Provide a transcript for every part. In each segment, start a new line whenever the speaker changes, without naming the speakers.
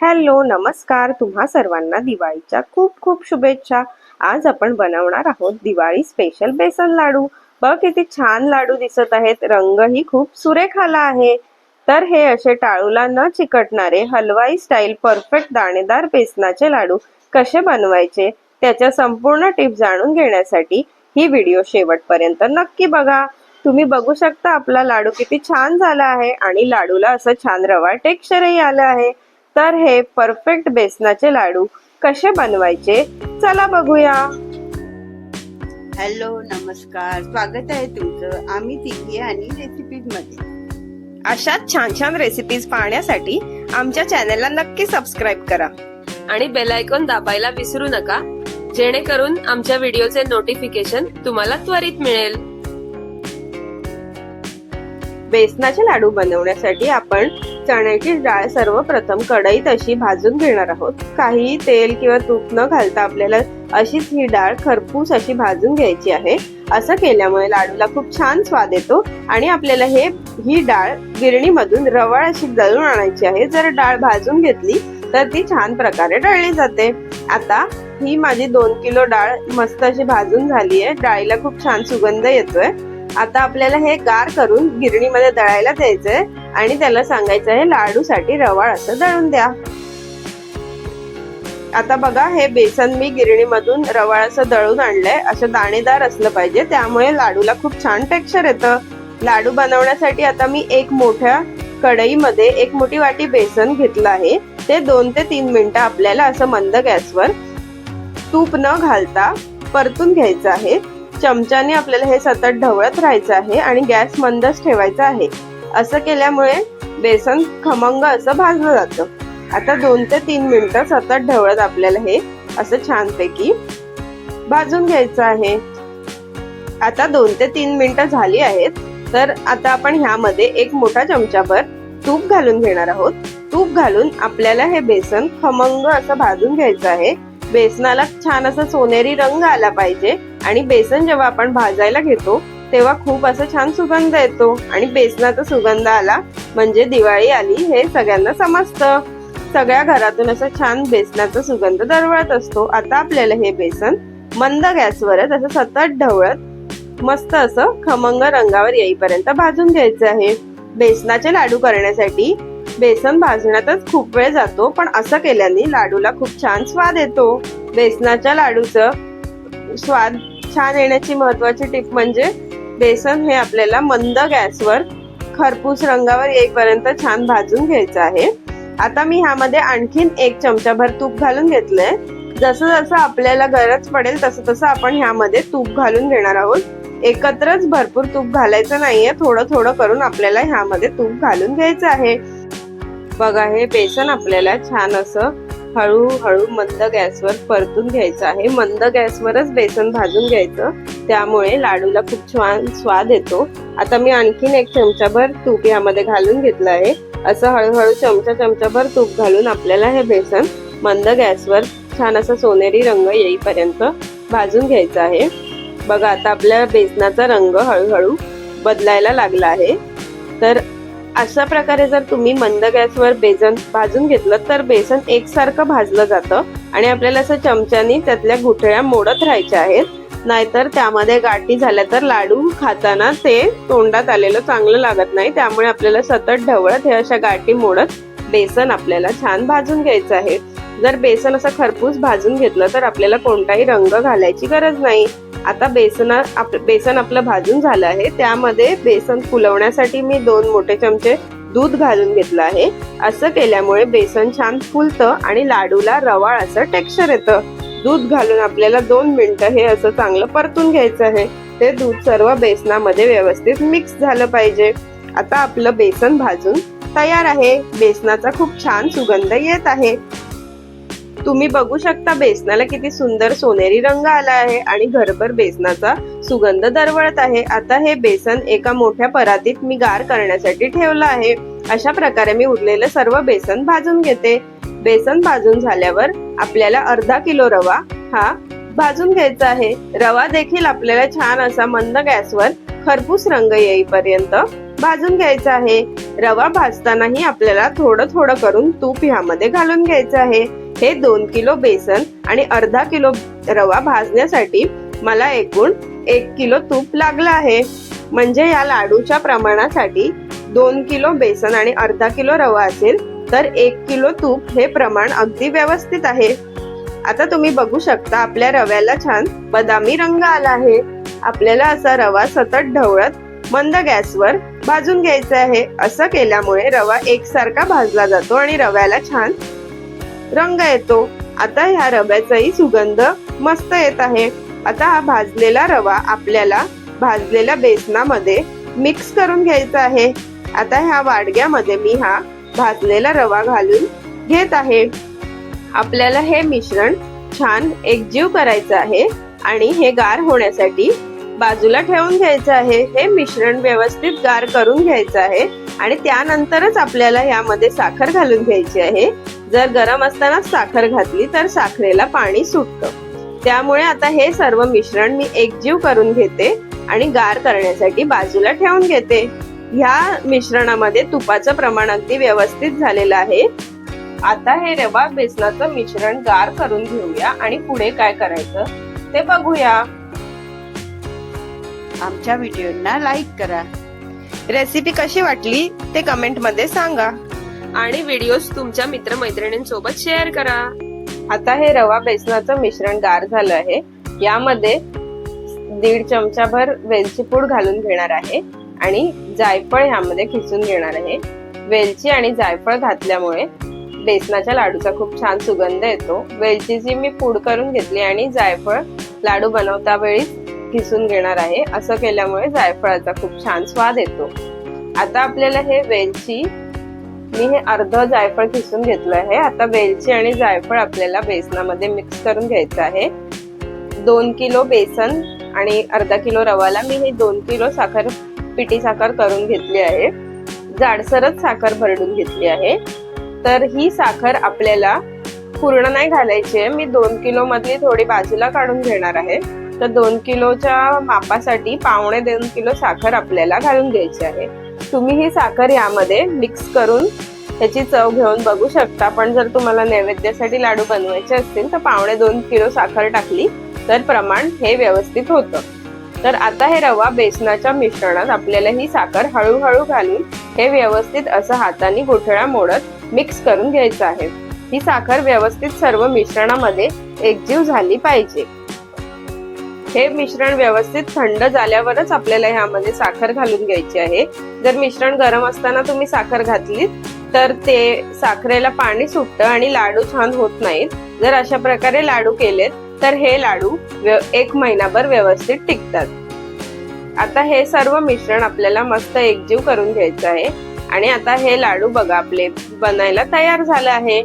Hello नमस्कार. तुम्हा सर्वांना दिवाळीच्या खूप खूप शुभेच्छा. आज आपण बनवणार आहोत दिवाळी स्पेशल बेसन लाडू. बघ किती छान लाडू दिसत आहेत. रंगही खूप सुरेख आला आहे. तर हे असे टाळूला न चिकटणारे हलवाई स्टाईल परफेक्ट दाणेदार बेसनाचे लाडू कसे बनवायचे? त्याच्या संपूर्ण टिप जाणून घेण्यासाठी ही व्हिडिओ शेवटपर्यंत नक्की बघा. तुम्ही बघू शकता आपला लाडू किती छान झाला आहे आणि लाडूला असं छान रवा टेक्स्चरही आलं आहे. तर हे परफेक्ट बेसनाचे लाडू कसे बनवायचे? चला बघूया.
हॅलो नमस्कार. स्वागत आहे तुमचं. आम्ही तिघी आणि रेसिपीजमध्ये.
अशाच छान छान रेसिपीज पाहण्यासाठी आमच्या चॅनलला नक्की सबस्क्राईब करा.
आणि बेल आयकॉन दाबायला विसरू नका. जेणेकरून आमच्या व्हिडिओचे नोटिफिकेशन तुम्हाला त्वरित मिळेल.
बेसनाचे लाडू बनवण्यासाठी आपण चण्याची डाळ सर्वप्रथम कढईत अशी भाजून घेणार आहोत. काही तेल किंवा तूप न घालता आपल्याला अशीच ही डाळ खरपूस अशी भाजून घ्यायची आहे. असं केल्यामुळे लाडूला खूप छान स्वाद येतो आणि आपल्याला हे ही डाळ गिरणीमधून रवाळ अशी दळून आणायची आहे. जर डाळ भाजून घेतली तर ती छान प्रकारे डळली जाते. आता ही माझी दोन किलो डाळ मस्त अशी भाजून झाली आहे. डाळीला खूप छान सुगंध येतोय. आता आपल्याला हे गार करून गिरणीमध्ये दळायला द्यायचंय आणि त्याला सांगायचं आहे लाडूसाठी रवाळ असं दळून द्या. आता बघा हे बेसन मी गिरणीमधून रवाळ असं दळून आणलंय. असं दाणेदार असलं पाहिजे त्यामुळे लाडूला खूप छान टेक्स्चर येतं. लाडू बनवण्यासाठी आता मी एक मोठ्या कढईमध्ये एक मोठी वाटी बेसन घेतलं आहे. ते दोन ते तीन मिनिटं आपल्याला असं मंद गॅसवर तूप न घालता परतून घ्यायचं आहे. चमच्याने आपल्याला हे सतत ढवळत राहायचं आहे आणि गॅस मंदच ठेवायचा आहे. असं केल्यामुळे बेसन खमंग असं भाजलं जातं. आता दोन ते तीन मिनिटं सतत ढवळत आपल्याला हे असं छानपैकी भाजून घ्यायचं आहे. आता दोन ते तीन मिनिटं झाली आहेत. तर आता आपण ह्यामध्ये एक मोठा चमचाभर तूप घालून घेणार आहोत. तूप घालून आपल्याला हे बेसन खमंग असं भाजून घ्यायचं आहे. बेसनाला छान असा सोनेरी रंग आला पाहिजे. आणि बेसन जेव्हा आपण भाजायला घेतो तेव्हा खूप असं छान सुगंध येतो. आणि बेसनाचा सुगंध आला म्हणजे दिवाळी आली हे सगळ्यांना समजतं. सगळ्या घरातून असं छान बेसनाचा सुगंध दरवळत असतो. आता आपल्याला हे बेसन मंद गॅसवरच असं सतत ढवळत मस्त असं खमंग रंगावर येईपर्यंत भाजून घ्यायचं आहे. बेसनाचे लाडू करण्यासाठी बेसन भाजण्यातच खूप वेळ जातो पण असं केल्याने लाडूला खूप छान स्वाद येतो. बेसनाच्या लाडूचं स्वाद छान येण्याची महत्वाची टीप म्हणजे बेसन हे आपल्याला मंद गॅसवर खरपूस रंगावर येईपर्यंत छान भाजून घ्यायचं आहे. आता मी ह्यामध्ये आणखीन एक चमचाभर तूप घालून घेतलंय. जसं जसं आपल्याला गरज पडेल तसं तसं आपण ह्यामध्ये तूप घालून घेणार आहोत. एकत्रच भरपूर तूप घालायचं नाहीये थोडं थोडं करून आपल्याला ह्यामध्ये तूप घालून घ्यायचं आहे. बघा हे बेसन आपल्याला छान असं हळूहळू मंद गॅसवर परतून घ्यायचं आहे. मंद गॅसवरच बेसन भाजून घ्यायचं. त्यामुळे लाडूला खूप छान स्वाद येतो. आता मी आणखीन एक चमचाभर तूप यामध्ये घालून घेतलं आहे. असं हळूहळू चमचा चमचाभर तूप घालून आपल्याला हे बेसन मंद गॅसवर छान असं सोनेरी रंग येईपर्यंत भाजून घ्यायचं आहे. बघा आता आपल्या बेसनाचा रंग हळूहळू बदलायला लागला आहे. तर अशा प्रकारे जर तुम्ही मंद गॅसवर बेसन भाजून घेतलं तर बेसन एकसारखं भाजलं जातं आणि आपल्याला असं चमच्यानी त्यातल्या गुठळ्या मोडत राहायच्या आहेत. नाहीतर त्यामध्ये गाठी झाल्या तर लाडू खाताना ते तोंडात आलेलं चांगलं लागत नाही. त्यामुळे आपल्याला सतत ढवळत हे अशा गाठी मोडत बेसन आपल्याला छान भाजून घ्यायचं आहे. जर बेसन असं खरपूस भाजून घेतलं तर आपल्याला कोणताही रंग घालायची गरज नाही. आता बेसन आप बेसन आपलं भाजून झालं आहे. त्यामध्ये बेसन फुलवण्यासाठी मी दोन मोठे चमचे दूध घालून घेतलं आहे. असं केल्यामुळे बेसन छान फुलतं आणि लाडूला रवाळ असं टेक्स्चर येतं. दूध घालून आपल्याला दोन मिनटं हे असं चांगलं परतून घ्यायचं आहे. ते दूध सर्व बेसनामध्ये व्यवस्थित मिक्स झालं पाहिजे. आता आपलं बेसन भाजून तयार आहे. बेसनाचा खूप छान सुगंध येत आहे. तुम्ही बघू शकता बेसनाला किती सुंदर सोनेरी रंग आला आहे आणि घरभर बेसनाचा सुगंध दरवळत आहे. आता हे बेसन एका मोठ्या परातीत मी गार करण्यासाठी ठेवलं आहे. अशा प्रकारे मी उरलेलं सर्व बेसन भाजून घेते. बेसन भाजून झाल्यावर आपल्याला अर्धा किलो रवा हा भाजून घ्यायचा आहे. रवा देखील आपल्याला छान असा मंद गॅसवर खरपूस रंग येईपर्यंत भाजून घ्यायचा आहे. रवा भाजतानाही आपल्याला थोडं थोडं करून तूप ह्यामध्ये घालून घ्यायचं आहे. हे दोन किलो बेसन आणि अर्धा किलो रवा भाजण्यासाठी मला एकूण एक किलो तूप लागलं आहे. म्हणजे या लाडूच्या प्रमाणासाठी दोन किलो बेसन आणि अर्धा किलो रवा असेल तर एक किलो तूप हे प्रमाण अगदी व्यवस्थित आहे. आता तुम्ही बघू शकता आपल्या रव्याला छान बदामी रंग आला आहे. आपल्याला असा रवा सतत ढवळत मंद गॅसवर भाजून घ्यायचा आहे. असं केल्यामुळे रवा एकसारखा भाजला जातो आणि रव्याला छान रंग येतो. आता ह्या रव्याचाही सुगंध मस्त येत आहे. आता हा भाजलेला रवा आपल्याला भाजलेल्या बेसनामध्ये मिक्स करून घ्यायचा आहे. आता ह्या वाडग्यामध्ये मी हा भाजलेला रवा घालून घेत आहे. आपल्याला हे मिश्रण छान एकजीव करायचं आहे आणि हे गार होण्यासाठी बाजूला ठेवून घ्यायचं आहे. हे मिश्रण व्यवस्थित गार करून घ्यायचं आहे आणि त्यानंतरच आपल्याला यामध्ये साखर घालून घ्यायची आहे. जर गरम असताना साखर घातली तर साखरेला पाणी सुटतं. त्यामुळे आता हे सर्व मिश्रण मी एकजीव करून घेते आणि गार करण्यासाठी बाजूला ठेवून घेते. ह्या मिश्रणामध्ये तुपाचं प्रमाण अगदी व्यवस्थित झालेलं आहे. आता हे रवा बेसनाचं मिश्रण गार करून घेऊया आणि पुढे काय करायचं ते बघूया.
आमच्या व्हिडिओना लाईक करा.
रेसिपी कशी वाटली ते कमेंटमध्ये सांगा.
आणि व्हिडिओज तुमच्या मित्रमैत्रिणींसोबत शेअर करा.
आता हे रवा बेसनाचं मिश्रण गार झालं आहे. यामध्ये दीड चमचाभर वेलची पूड घालून घेणार आहे. आणि जायफळ ह्यामध्ये खिसून घेणार आहे. वेलची आणि जायफळ घातल्यामुळे बेसनाच्या लाडूचा खूप छान सुगंध येतो. वेलचीची मी पूड करून घेतली आणि जायफळ लाडू बनवता वेळी खिसून घेणार आहे. असं केल्यामुळे जायफळाचा खूप छान स्वाद येतो. आता आपल्याला हे वेलची मी हे अर्ध जायफळ खिसून घेतलं आहे. आता वेलची आणि जायफळ आपल्याला बेसनामध्ये मिक्स करून घ्यायचं आहे. दोन किलो बेसन आणि अर्धा किलो रवाला मी हे दोन किलो साखर पिठी साखर करून घेतली आहे. जाडसरच साखर भरडून घेतली आहे. तर ही साखर आपल्याला पूर्ण नाही घालायची आहे. मी दोन किलो मधली थोडी बाजूला काढून घेणार आहे. तर दोन किलोच्या मापासाठी पावणे दोन किलो साखर आपल्याला घालून घ्यायची आहे. तुम्ही ही साखर यामध्ये मिक्स करून त्याची चव घेऊन बघू शकता. पण जर तुम्हाला नैवेद्यासाठी लाडू बनवायचे असतील तर पावणे दोन किलो साखर टाकली तर प्रमाण हे व्यवस्थित होतं. तर आता हे रवा बेसनाच्या मिश्रणात आपल्याला ही साखर हळूहळू घालून हे व्यवस्थित असं हाताने गोठळा मोडत मिक्स करून घ्यायचं आहे. ही साखर व्यवस्थित सर्व मिश्रणामध्ये एकजीव झाली पाहिजे. हे मिश्रण व्यवस्थित थंड झाल्यावरच आपल्याला ह्यामध्ये साखर घालून घ्यायची आहे. जर मिश्रण गरम असताना तुम्ही साखर घातली तर ते साखरेला पाणी सुटतं आणि लाडू छान होत नाहीत. जर अशा प्रकारे लाडू केलेत तर हे लाडू व्य- एक महिनाभर व्यवस्थित टिकतात. आता हे सर्व मिश्रण आपल्याला मस्त एकजीव करून घ्यायचं आहे. आणि आता हे लाडू बघा आपले बनायला तयार झालं आहे.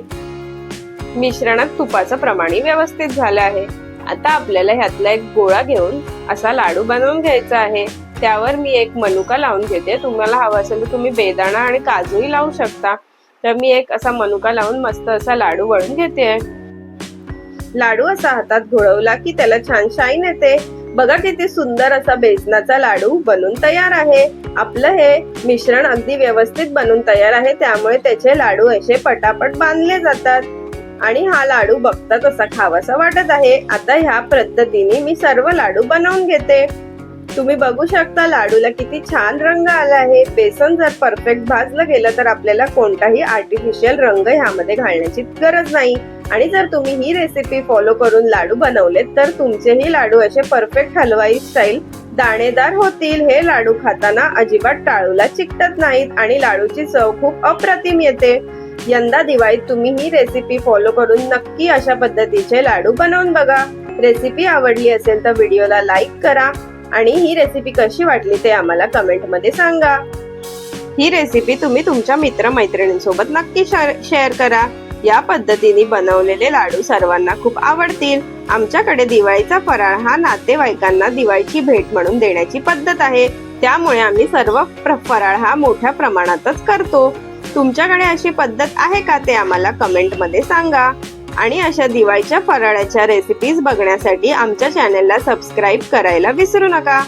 मिश्रणात तुपाचं प्रमाण व्यवस्थित झालं आहे. आता आपल्याला ह्यातला एक गोळा घेऊन असा लाडू बनवून घ्यायचा आहे. त्यावर मी एक मनुका लावून घेते. तुम्हाला हवा असेल तर तुम्ही बेदाणा आणि काजूही लावू शकता. तर मी एक असा मनुका लावून मस्त असा लाडू वळून घेते. लाडू असा हातात घोळवला की त्याला छान शाईन येते. बघा किती सुंदर असा बेसनाचा लाडू बनून तयार आहे. आपलं हे मिश्रण अगदी व्यवस्थित बनून तयार आहे. त्यामुळे त्याचे लाडू असे पटापट बांधले जातात. आणि हा लाडू बघता तसा खावासा वाटत आहे. आता ह्या पद्धतीने मी सर्व लाडू बनवून घेते. तुम्ही बघू शकता लाडूला किती छान रंग आला आहे. बेसन जर परफेक्ट भाजलं गेलं तर आपल्याला कोणताही आर्टिफिशियल रंग ह्यामध्ये घालण्याची गरज नाही. आणि जर तुम्ही ही रेसिपी फॉलो करून लाडू बनवलेत तर तुमचेही लाडू असे परफेक्ट हलवाई स्टाईल दाणेदार होतील. हे लाडू खाताना अजिबात टाळूला चिकटत नाहीत आणि लाडूची चव खूप अप्रतिम येते. यंदा दिवाळीत तुम्ही ही रेसिपी फॉलो करून नक्की अशा पद्धतीचे लाडू बनवून बघा. रेसिपी आवडली असेल तर व्हिडिओला लाईक करा. आणि ही रेसिपी कशी वाटली ते आम्हाला कमेंटमध्ये सांगा. ही रेसिपी तुम्ही तुमच्या मित्रमैत्रिणींसोबत नक्की शेअर करा. या पद्धतीने बनवलेले लाडू सर्वांना खूप आवडतील. आमच्याकडे दिवाळीचा फराळ हा नातेवाईकांना दिवाळीची भेट म्हणून देण्याची पद्धत आहे. त्यामुळे आम्ही सर्व प्र- फराळ हा मोठ्या प्रमाणातच करतो. तुमच्याकडे अशी पद्धत आहे का ते आम्हाला कमेंटमध्ये सांगा. आणि अशा दिवाळीच्या फराळाच्या रेसिपीज बघण्यासाठी आमच्या चॅनलला सबस्क्राईब करायला विसरू नका.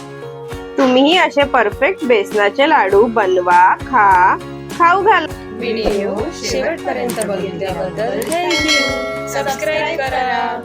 तुम्हीही असे परफेक्ट बेसनाचे लाडू बनवा खा खाऊ घाल.
व्हिडिओ शेवटपर्यंत बघितल्याबद्दल थँक्यू सबस्क्राईब करा.